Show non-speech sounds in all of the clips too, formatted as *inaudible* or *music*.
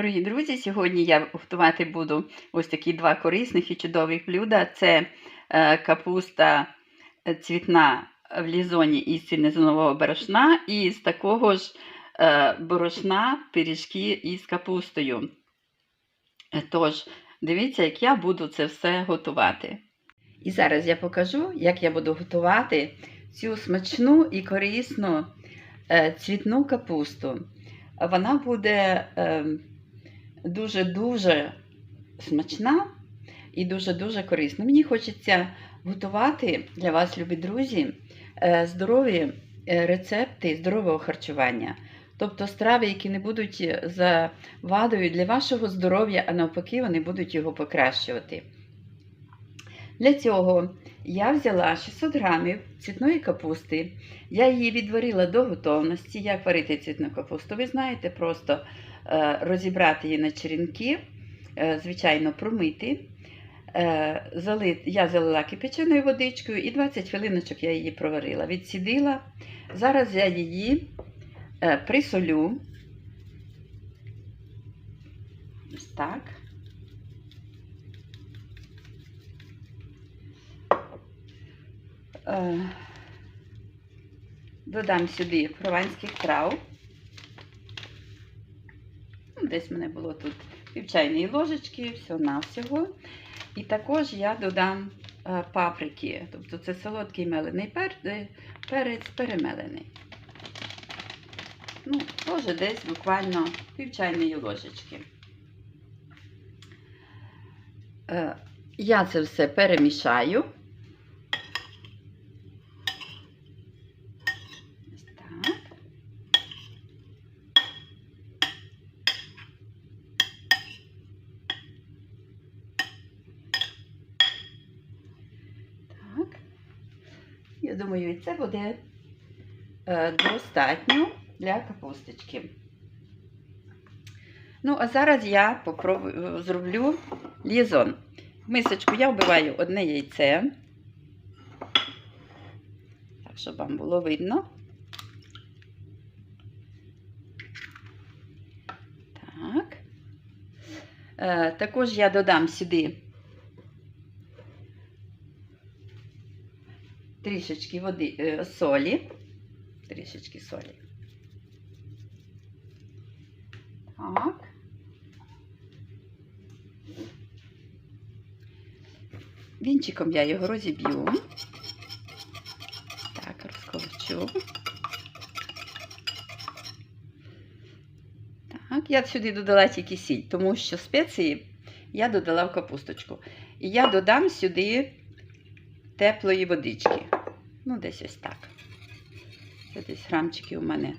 Дорогі друзі, сьогодні я готувати буду ось такі два корисних і чудових блюда. Це е, капуста е, цвітна в лізоні із цільнозернового борошна, і з такого ж е, борошна пиріжки із капустою. Тож, дивіться, як я буду це все готувати. І зараз я покажу, як я буду готувати цю смачну і корисну цвітну капусту. Вона буде е, дуже-дуже смачна і дуже-дуже корисна. Мені хочеться готувати для вас, любі друзі, е, здорові е, рецепти здорового харчування. Тобто страви, які не будуть завадою для вашого здоров'я, а навпаки, вони будуть його покращувати. Для цього я взяла 600 грамів цвітної капусти. Я її відварила до готовності. Як варити цвітну капусту? Ви знаєте, просто е, розібрати її на черенки, е, звичайно, промити. Е, я залила кипяченою водичкою і 20 хвилиночок я її проварила. Відсідила. Зараз я її е, присолю. Ось так. Е, Додам сюди прованських трав. Десь в мене було тут пів чайної ложечки, всього-навсього. І також я додам е, паприки. Тобто це солодкий мелений е, перець перемелений. Ну, теж десь буквально пів чайної ложечки. Е, Я це все перемішаю. Ось так. Так. Я думаю, і це буде е, достатньо для капусточки. Ну, а зараз я зроблю лізон. Мисочку я вбиваю одне яйце. Так, щоб вам було видно. Так. Е, також я додам сюди трішечки води, е, солі. Трішечки солі. Так. Вінчиком я його розіб'ю. Так, розколочу. Так, я сюди додала тільки сіль, тому що спеції я додала в капусточку. І я додам сюди теплої водички. Ну, десь ось так. Це десь грамчики у мене.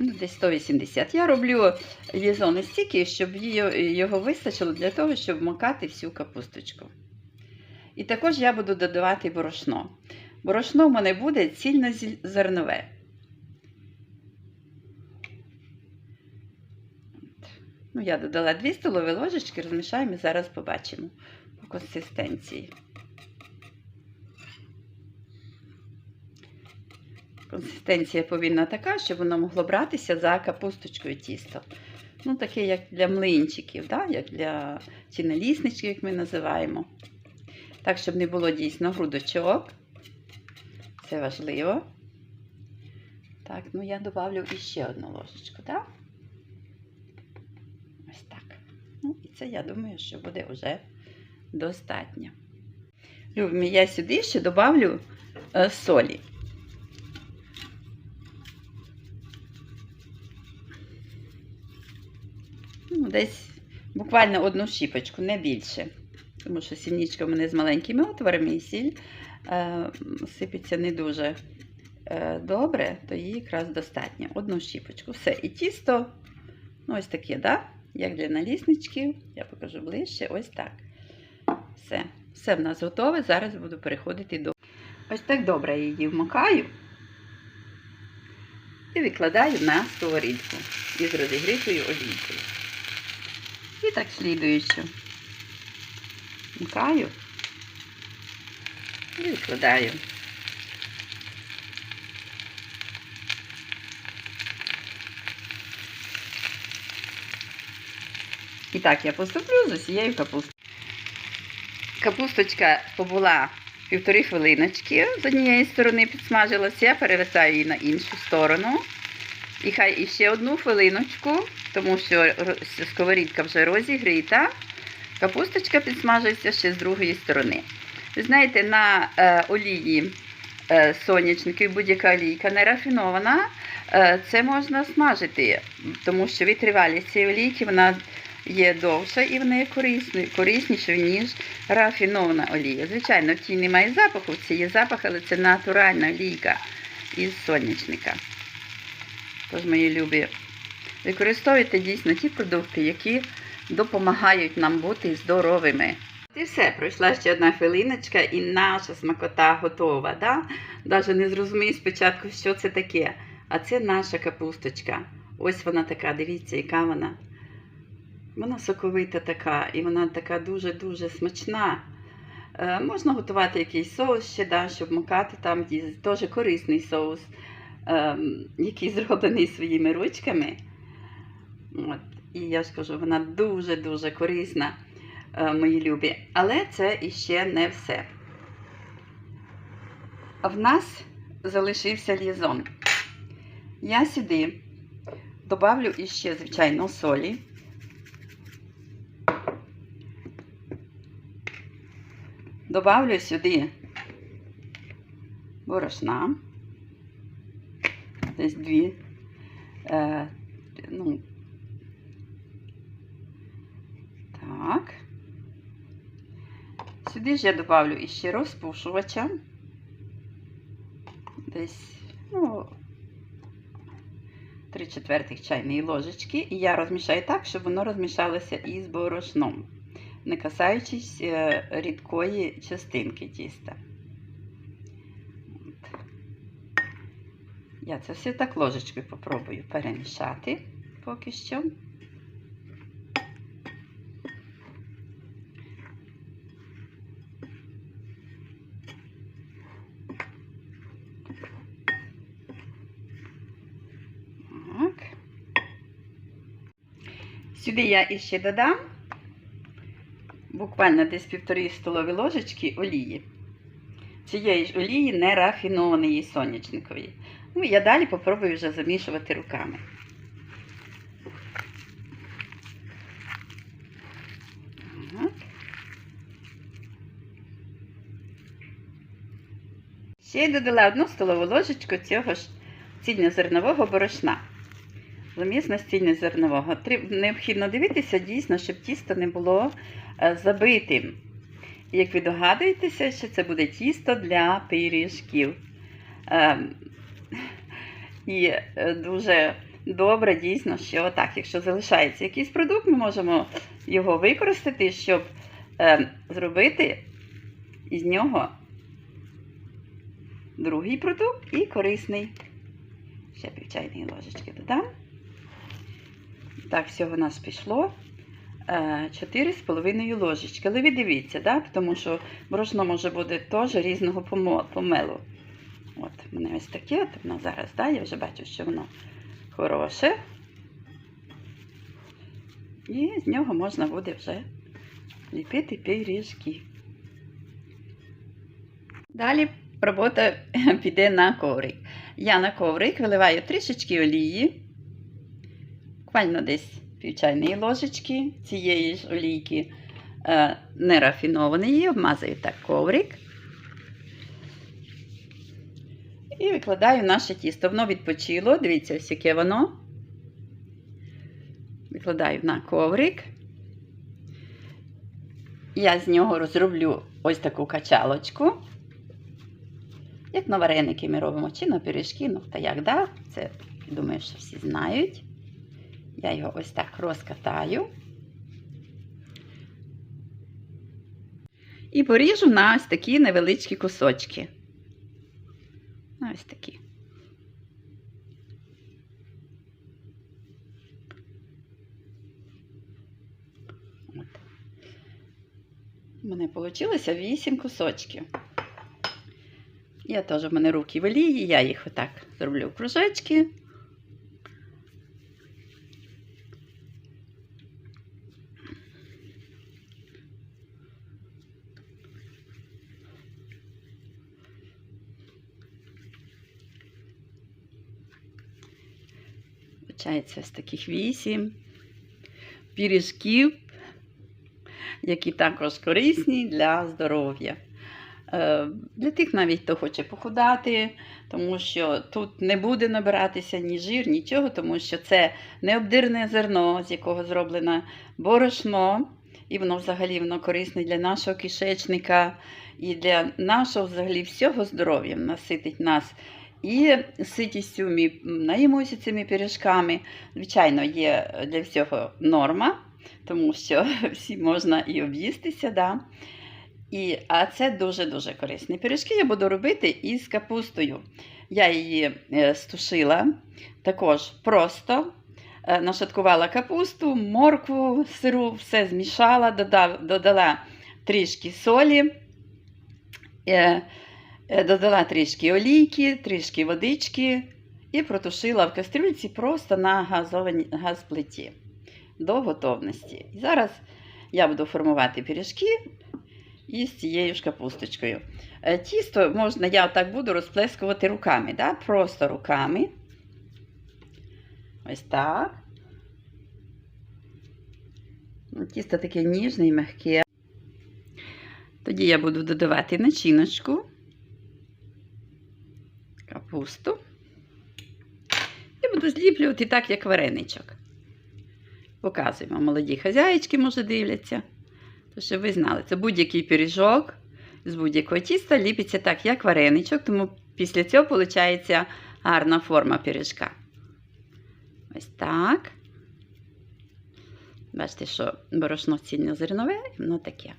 Ну, десь 180. Я роблю лізони стільки, щоб його вистачило для того, щоб макати всю капусточку. І також я буду додавати борошно. Борошно в мене буде цільнозернове. Ну, я додала 2 столові ложечки, розмішаємо і зараз побачимо по консистенції. Консистенція повинна така, щоб воно могло братися за капусточкою тісто. Ну, таке, як для млинчиків, да? як для чи налісничків, як ми називаємо. Так, щоб не було дійсно грудочок. Це важливо. Так, ну я добавлю іще одну ложечку, так? Ось так. Ну, і це, я думаю, що буде вже достатньо. Я сюди ще добавлю е, солі. Ну, десь буквально одну щіпочку, не більше. Тому що сільничка в мене з маленькими отворами і сіль е, сипеться не дуже е, добре, то її якраз достатньо. Одну щіпочку. Все. І тісто, ну, ось таке, да? як для налісничків. Я покажу ближче. Ось так. Все, все в нас готове. Зараз буду переходити до. Ось так добре її вмикаю і викладаю на сковорідку із розігрітою олійкою. І так слідуючи. Вмикаю і викладаю. І так я поступлю з усією капустою. Капусточка побула півтори хвилиночки з однієї сторони підсмажилася, я перевертаю її на іншу сторону. І хай іще одну хвилиночку, тому що сковорідка вже розігріта. Капусточка підсмажується ще з другої сторони. Ви знаєте, на е, олії е, соняшників будь-яка олійка не рафінована, е, це можна смажити, тому що витривалість цієї олійки вона є довша і є корисною, кориснішою, ніж рафінована олія. Звичайно, в тій немає запаху, в цій є запах, але це натуральна олійка із соняшника. Тож, мої любі, використовуйте дійсно ті продукти, які допомагають нам бути здоровими. І все, пройшла ще одна хвилиночка, і наша смакота готова. Да? Навіть не зрозумію спочатку, що це таке. А це наша капусточка. Ось вона така, дивіться, яка вона. Вона соковита така, і вона така дуже-дуже смачна. Е, можна готувати якийсь соус ще, да, щоб макати там, теж корисний соус, е, який зроблений своїми ручками. От. І я ж кажу, вона дуже-дуже корисна, е, мої любі. Але це іще не все. В нас залишився лізон. Я сюди добавлю іще, звичайно, солі. Добавлю сюди борошна. Десь дві. Е, ну, так. Сюди ж я добавлю іще розпушувача. Десь, ну, 3 четвертих чайної ложечки. І я розмішаю так, щоб воно розмішалося із борошном не касаючись е, рідкої частинки тіста. Я це все так ложечкою попробую перемішати поки що. Сюди я іще додам буквально десь півтори столові ложечки олії. Цієї ж олії не рафінованої сонячникової. Ну, я далі попробую вже замішувати руками. Так. Ще я додала одну столову ложечку цього ж цільнозернового борошна. Замісно цільнозернового. Тріб- Необхідно дивитися дійсно, щоб тісто не було е, забитим. Як ви догадуєтеся, що це буде тісто для пиріжків. Ем, І е, дуже добре дійсно, що так, якщо залишається якийсь продукт, ми можемо його використати, щоб ем, зробити із нього другий продукт і корисний. Ще пів ложечки додам. Так, всього у нас пішло. 4,5 ложечки. Але ви дивіться, да? тому що борошно може бути теж різного помелу. От, у мене ось таке, от воно зараз, да? я вже бачу, що воно хороше. І з нього можна буде вже ліпити пиріжки. Далі робота *laughs* піде на коврик. Я на коврик виливаю трішечки олії, буквально десь пів чайної ложечки цієї ж олійки е, нерафінованої, обмазую так коврик. І викладаю наше тісто. Воно відпочило. Дивіться, ось яке воно. Викладаю на коврик. Я з нього розроблю ось таку качалочку. Як на вареники ми робимо, чи на пиріжки, ну та як, да? Це, думаю, що всі знають. Я його ось так розкатаю. І поріжу на ось такі невеличкі кусочки. На ось такі. От. У мене вийшло 8 кусочків. Я теж в мене руки в олії, я їх отак зроблю в кружечки. Получається ось таких вісім пиріжків, які також корисні для здоров'я. Е, Для тих навіть, хто хоче похудати, тому що тут не буде набиратися ні жир, нічого, тому що це необдирне зерно, з якого зроблено борошно, і воно взагалі воно корисне для нашого кишечника і для нашого взагалі всього здоров'я. Наситить нас і ситістю ми цими пиріжками. Звичайно, є для всього норма, тому що *laughs* всі можна і об'їстися. Да? І, а це дуже-дуже корисні пиріжки я буду робити із капустою. Я її е, стушила також просто. е, Нашаткувала капусту, моркву, сиру, все змішала, додала трішки солі, е, додала трішки олійки, трішки водички і протушила в кастрюльці просто на газованій газплиті до готовності. І зараз я буду формувати пиріжки із цією ж капусточкою. Е, Тісто можна, я так буду розплескувати руками, да? просто руками. Ось так. Ну, Тісто таке ніжне і м'яке. Тоді я буду додавати начиночку, капусту. І буду зліплювати так, як вареничок. Показуємо, молоді хазяїчки, може, дивляться. То, щоб ви знали, це будь-який пиріжок з будь-якого тіста ліпиться так, як вареничок, тому після цього виходить гарна форма пиріжка. Ось так. Бачите, що борошно цільнозернове, і воно таке.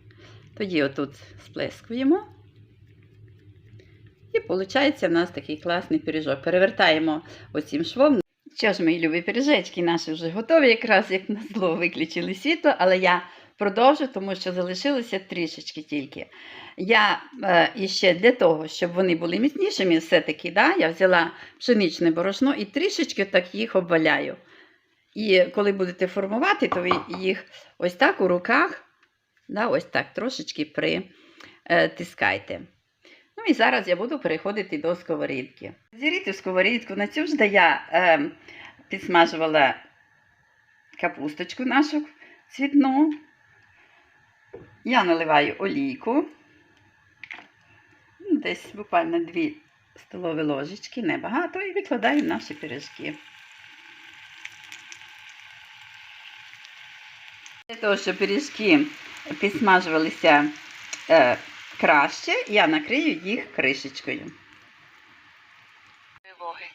Тоді отут сплескуємо. І виходить у нас такий класний пиріжок. Перевертаємо оцім швом. Що ж, мої любі пиріжечки, наші вже готові, якраз як на зло виключили світло, але я продовжу, тому що залишилося трішечки тільки. Я е, іще для того, щоб вони були міцнішими, все-таки да, я взяла пшеничне борошно і трішечки так їх обваляю. І коли будете формувати, то ви їх ось так у руках, да, ось так трошечки притискайте. Ну і зараз я буду переходити до сковорідки. Зіріти сковорідку, на цю ж де я е, підсмажувала капусточку нашу цвітну. Я наливаю олійку. Ну, Десь буквально 2 столові ложечки, небагато, і викладаю наші пиріжки. Для того, щоб пиріжки підсмажувалися е, краще, я накрию їх кришечкою.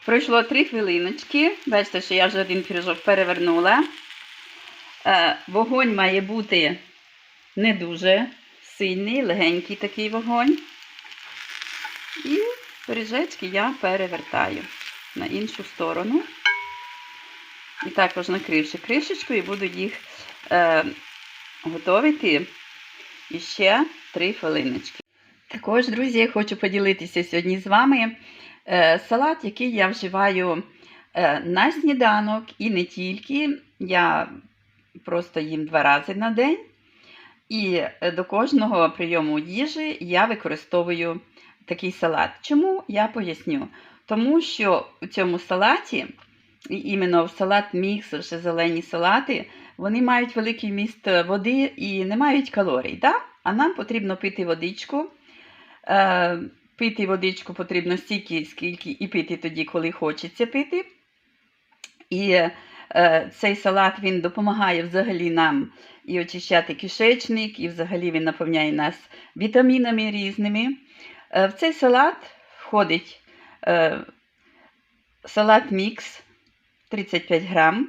Пройшло 3 хвилиночки. Бачите, що я вже один пиріжок перевернула. Е, вогонь має бути не дуже сильний, легенький такий вогонь. І пиріжечки я перевертаю на іншу сторону. І також накривши кришечкою, буду їх е, готувати іще 3 хвилиночки. Також, друзі, я хочу поділитися сьогодні з вами е, салат, який я вживаю е, на сніданок і не тільки. Я просто їм два рази на день. І е, до кожного прийому їжі я використовую такий салат. Чому я поясню? Тому що у цьому салаті, іменно в салат мікс, вже зелені салати, вони мають великий міст води і не мають калорій. Да? А нам потрібно пити водичку. Е, пити водичку потрібно стільки, скільки і пити тоді, коли хочеться пити. І е, цей салат він допомагає взагалі нам і очищати кишечник, і взагалі він наповняє нас вітамінами різними. Е, в цей салат входить е, салат мікс 35 грам.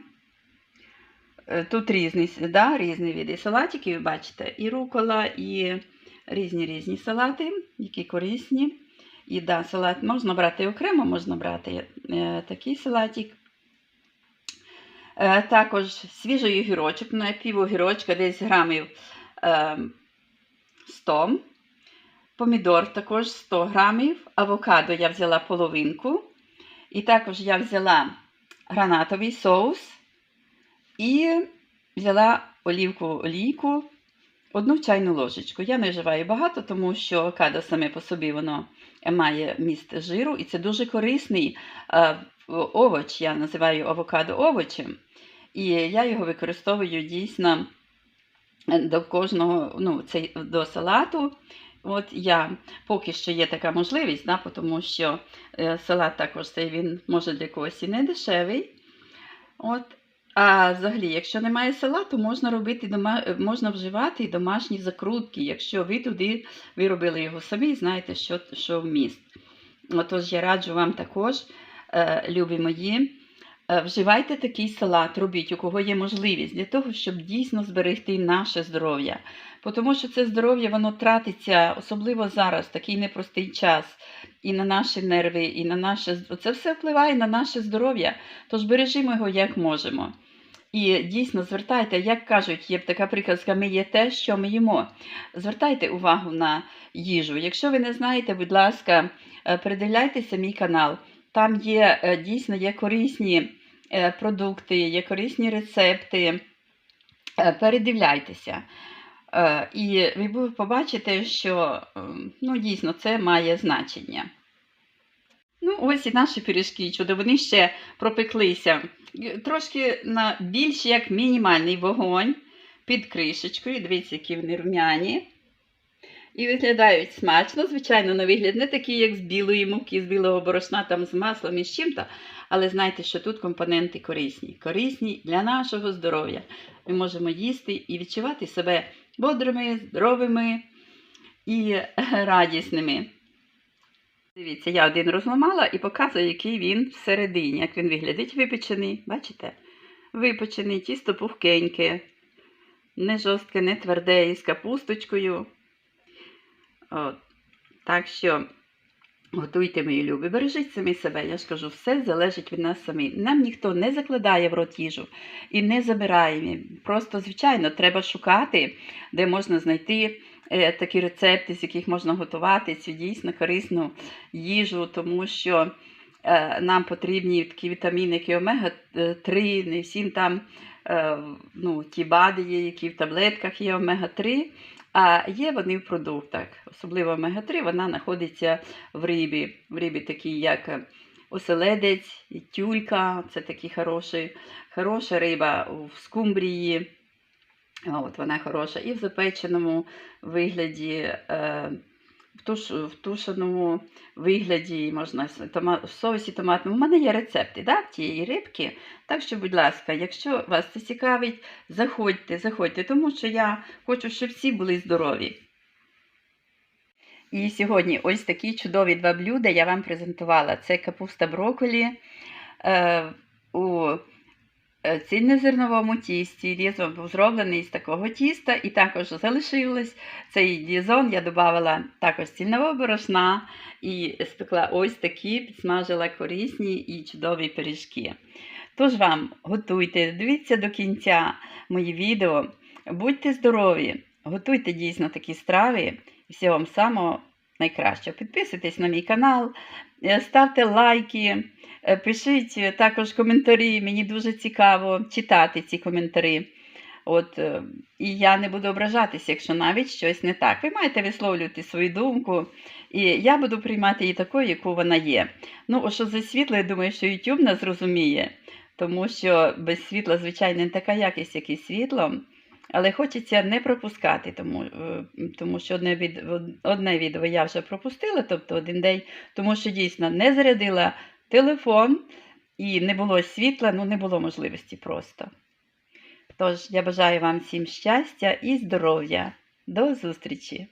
Е, Тут різні, да, різні види салатиків, бачите, і рукола, і різні різні салати, які корисні. І да, салат можна брати окремо, можна брати е, такий салатик. Е, також свіжий огірочок, на пів огірочка десь грамів е, 100. Помідор також 100 грамів. Авокадо я взяла половинку. І також я взяла гранатовий соус і взяла олівку олійку, одну чайну ложечку. Я не вживаю багато, тому що авокадо саме по собі воно має міст жиру, і це дуже корисний е, овоч, я називаю авокадо овочем, і я його використовую дійсно до кожного, ну, це до салату. От я поки що є така можливість, да, тому що е, салат також цей він може для когось і не дешевий. От. А взагалі, якщо немає салату, можна робити дома... е, можна вживати і домашні закрутки, якщо ви туди ви робили його самі, знаєте, що, що вміст. Отож, я раджу вам також, е, любі мої, е, вживайте такий салат, робіть, у кого є можливість, для того, щоб дійсно зберегти наше здоров'я. Тому що це здоров'я, воно тратиться, особливо зараз, такий непростий час, і на наші нерви, і на наше це все впливає на наше здоров'я. Тож бережімо його як можемо. І дійсно звертайте, як кажуть, є така приказка, ми є те, що ми їмо. Звертайте увагу на їжу. Якщо ви не знаєте, будь ласка, е, передивляйтеся мій канал. Там є е, дійсно є корисні е, продукти, є корисні рецепти. Передивляйтеся. І ви побачите, що ем, ну, дійсно це має значення. Ну, ось і наші пиріжки чудо, вони ще пропеклися. Трошки на більш як мінімальний вогонь під кришечкою. Дивіться, які вони рум'яні. І виглядають смачно, звичайно, на вигляд не такі, як з білої муки, з білого борошна, там з маслом і з чим-то. Але знайте, що тут компоненти корисні. Корисні для нашого здоров'я. Ми можемо їсти і відчувати себе бодрими, здоровими і е, радісними. Дивіться, я один розламала і показую, який він всередині, як він виглядить випечений. Бачите? Випечений, тісто пухкеньке, не жорстке, не тверде, із капусточкою. От. Так що готуйте, мої любі, бережіть самі себе. Я ж кажу, все залежить від нас самі. Нам ніхто не закладає в рот їжу і не забирає. Просто, звичайно, треба шукати, де можна знайти такі рецепти, з яких можна готувати цю дійсно корисну їжу, тому що е, нам потрібні такі вітаміни, які омега-3, не всім там е, ну, ті БАДи є, які в таблетках є омега-3. А є вони в продуктах. Особливо омега-3, вона знаходиться в рибі. В рибі такі, як е, оселедець, тюлька, це такі хороші, хороша риба в скумбрії. От вона хороша. І в запеченому вигляді, е, в, туш, в тушеному вигляді, можна в соусі томатному. У мене є рецепти да, тієї рибки. Так що, будь ласка, якщо вас це цікавить, заходьте, заходьте, тому що я хочу, щоб всі були здорові. І сьогодні ось такі чудові два блюда я вам презентувала. Це капуста брокколі е, у цільнозерновому тісті. Дізон був зроблений з такого тіста, і також залишилось цей дізон. Я додавала також цільного борошна і спекла ось такі, підсмажила корисні і чудові пиріжки. Тож вам готуйте, дивіться до кінця мої відео, будьте здорові, готуйте дійсно такі страви. Всього вам самого найкращого. Підписуйтесь на мій канал, е, ставте лайки, е, пишіть е, також коментарі. Мені дуже цікаво читати ці коментарі. От, е, і я не буду ображатися, якщо навіть щось не так. Ви маєте висловлювати свою думку, і я буду приймати її такою, яку вона є. Ну, о, що за світло, я думаю, що YouTube нас зрозуміє, тому що без світла, звичайно, не така якість, як і світло. Але хочеться не пропускати, тому, е, тому що одне, від, одне відео я вже пропустила, тобто один день, тому що дійсно не зарядила телефон і не було світла, ну не було можливості просто. Тож я бажаю вам всім щастя і здоров'я. До зустрічі!